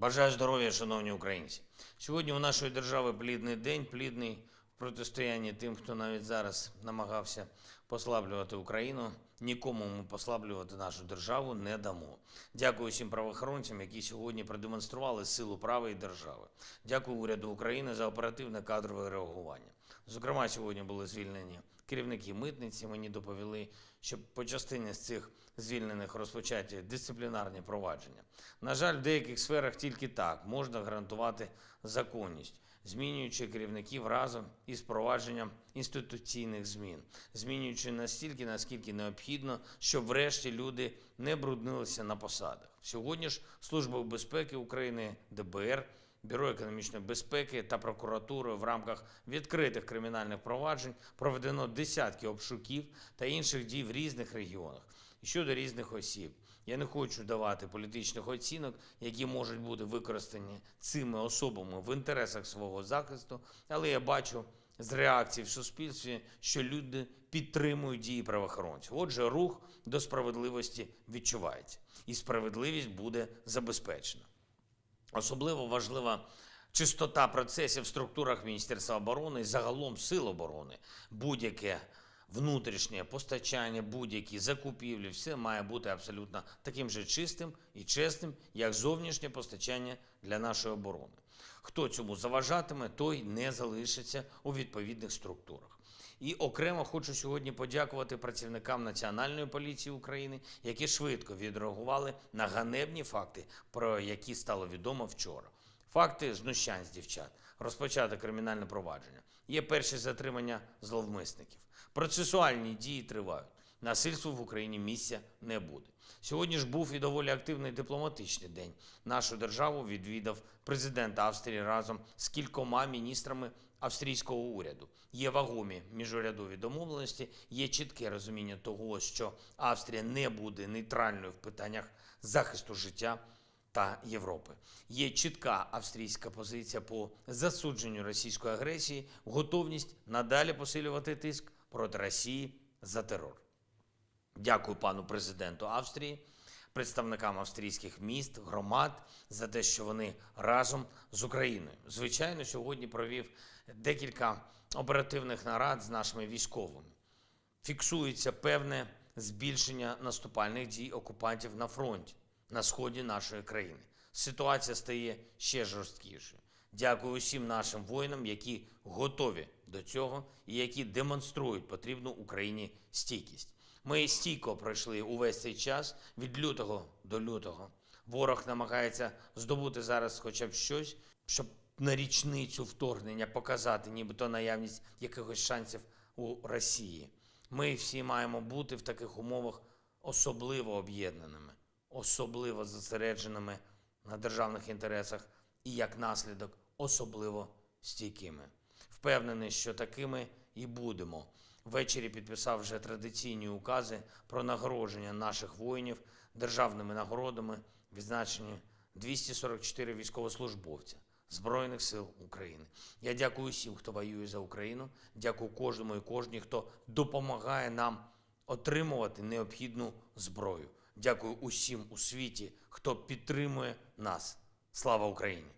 Бажаю здоров'я, шановні українці. Сьогодні у нашої держави плідний день, плідний протистоянні тим, хто навіть зараз намагався послаблювати Україну. Нікому ми послаблювати нашу державу не дамо. Дякую всім правоохоронцям, які сьогодні продемонстрували силу права і держави. Дякую уряду України за оперативне кадрове реагування. Зокрема, сьогодні були звільнені керівники митниці. Мені доповіли, що по частині з цих звільнених розпочаті дисциплінарні провадження. На жаль, в деяких сферах тільки так можна гарантувати законність, змінюючи керівників разом із впровадженням інституційних змін, змінюючи настільки, наскільки необхідно, щоб врешті люди не бруднилися на посадах. Сьогодні ж Служба безпеки України, ДБР, Бюро економічної безпеки та прокуратури в рамках відкритих кримінальних проваджень проведено десятки обшуків та інших дій в різних регіонах і щодо різних осіб. Я не хочу давати політичних оцінок, які можуть бути використані цими особами в інтересах свого захисту, але я бачу з реакцій в суспільстві, що люди підтримують дії правоохоронців. Отже, рух до справедливості відчувається, і справедливість буде забезпечена. Особливо важлива чистота процесів в структурах Міністерства оборони і загалом сил оборони. Будь-яке внутрішнє постачання, будь-які закупівлі, все має бути абсолютно таким же чистим і чесним, як зовнішнє постачання для нашої оборони. Хто цьому заважатиме, той не залишиться у відповідних структурах. І окремо хочу сьогодні подякувати працівникам Національної поліції України, які швидко відреагували на ганебні факти, про які стало відомо вчора. Факти знущань з дівчат, розпочати кримінальне провадження. Є перші затримання зловмисників. Процесуальні дії тривають. Насильству в Україні місця не буде. Сьогодні ж був і доволі активний дипломатичний день. Нашу державу відвідав президент Австрії разом з кількома міністрами австрійського уряду. Є вагомі міжурядові домовленості, є чітке розуміння того, що Австрія не буде нейтральною в питаннях захисту життя та Європи. Є чітка австрійська позиція по засудженню російської агресії, готовність надалі посилювати тиск проти Росії за терор. Дякую пану президенту Австрії, представникам австрійських міст, громад за те, що вони разом з Україною. Звичайно, сьогодні провів декілька оперативних нарад з нашими військовими. Фіксується певне збільшення наступальних дій окупантів на фронті на сході нашої країни. Ситуація стає ще жорсткішою. Дякую усім нашим воїнам, які готові до цього і які демонструють потрібну Україні стійкість. Ми стійко пройшли увесь цей час від лютого до лютого. Ворог намагається здобути зараз хоча б щось, щоб на річницю вторгнення показати, нібито наявність якихось шансів у Росії. Ми всі маємо бути в таких умовах особливо об'єднаними, особливо зосередженими на державних інтересах і як наслідок особливо стійкими. Впевнений, що такими і будемо. Ввечері підписав вже традиційні укази про нагородження наших воїнів державними нагородами, відзначені 244 військовослужбовця Збройних сил України. Я дякую всім, хто воює за Україну. Дякую кожному і кожній, хто допомагає нам отримувати необхідну зброю. Дякую усім у світі, хто підтримує нас. Слава Україні!